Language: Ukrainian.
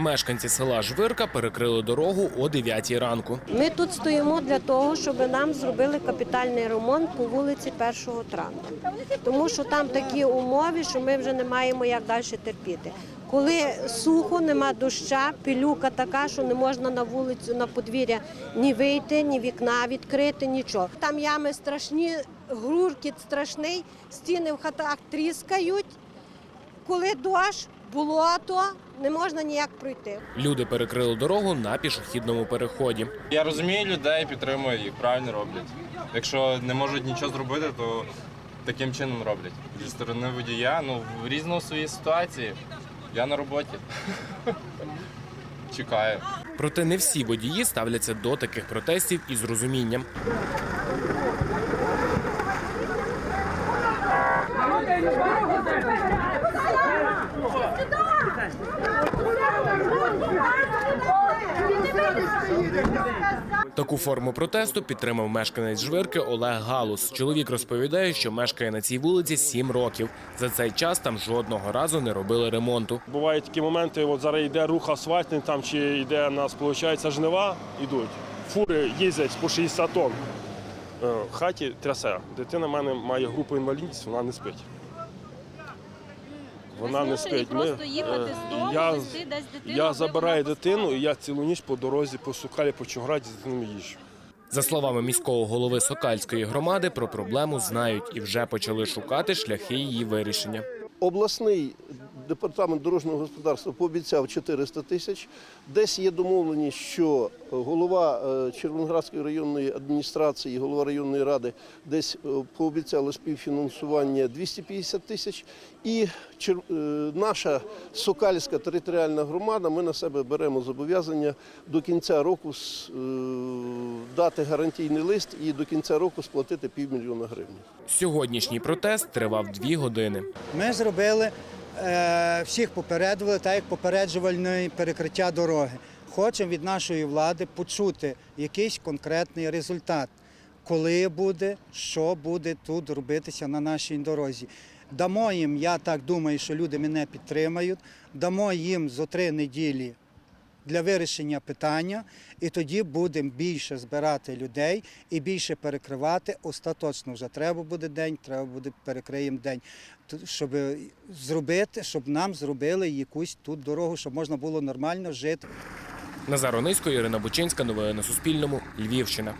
Мешканці села Жвирка перекрили дорогу о 9 ранку. Ми тут стоїмо для того, щоб нам зробили капітальний ремонт по вулиці 1 травня. Тому що там такі умови, що ми вже не маємо як далі терпіти. Коли сухо, нема доща, пилюка така, що не можна на вулицю, на подвір'я ні вийти, ні вікна відкрити, нічого. Там ями страшні, гуркіт страшний, стіни в хатах тріскають. Коли дощ, болото, не можна ніяк пройти. Люди перекрили дорогу на пішохідному переході. Я розумію людей, підтримую їх, правильно роблять. Якщо не можуть нічого зробити, то таким чином роблять. Зі сторони водія, ну в різно свої ситуації. Я на роботі. Чекаю. Проте не всі водії ставляться до таких протестів із розумінням. Таку форму протесту підтримав мешканець Жвирки Олег Галус. Чоловік розповідає, що мешкає на цій вулиці сім років. За цей час там жодного разу не робили ремонту. Бувають такі моменти, от зараз йде рух асфальтний, там чи йде нас, виходить, жнива, йдуть. Фури їздять по 60 тонн. Е, В хаті трясе. Дитина в мене має групу інвалідність, вона не спить. Вона не спить. просто їхати е, з дому, я, везти десь дитину, я забираю дитину і я цілу ніч по дорозі, по Сукалі, по Чуграді з дитиною їжджу. За словами міського голови Сокальської громади, про проблему знають і вже почали шукати шляхи її вирішення. Обласний департамент дорожнього господарства пообіцяв 400 тисяч. Десь є домовленість, що голова е, Червоноградської районної адміністрації, голова районної ради десь е, пообіцяли співфінансування 250 тисяч. І Чер- е, наша Сокальська територіальна громада, ми на себе беремо зобов'язання до кінця року с- е, дати гарантійний лист і до кінця року сплатити півмільйона гривень. Сьогоднішній протест тривав дві години. Ми зробили, е, всіх попередили, так як попереджувальне перекриття дороги. Хочемо від нашої влади почути якийсь конкретний результат, коли буде, що буде тут робитися на нашій дорозі. Дамо їм, я так думаю, що люди мене підтримають, дамо їм зо три неділі для вирішення питання, і тоді будемо більше збирати людей і більше перекривати. Остаточно вже треба буде день, треба буде перекриємо день, щоб зробити, щоб нам зробили якусь тут дорогу, щоб можна було нормально жити. Назар Онисько, Ірина Бучинська. Новини на Суспільному. Львівщина.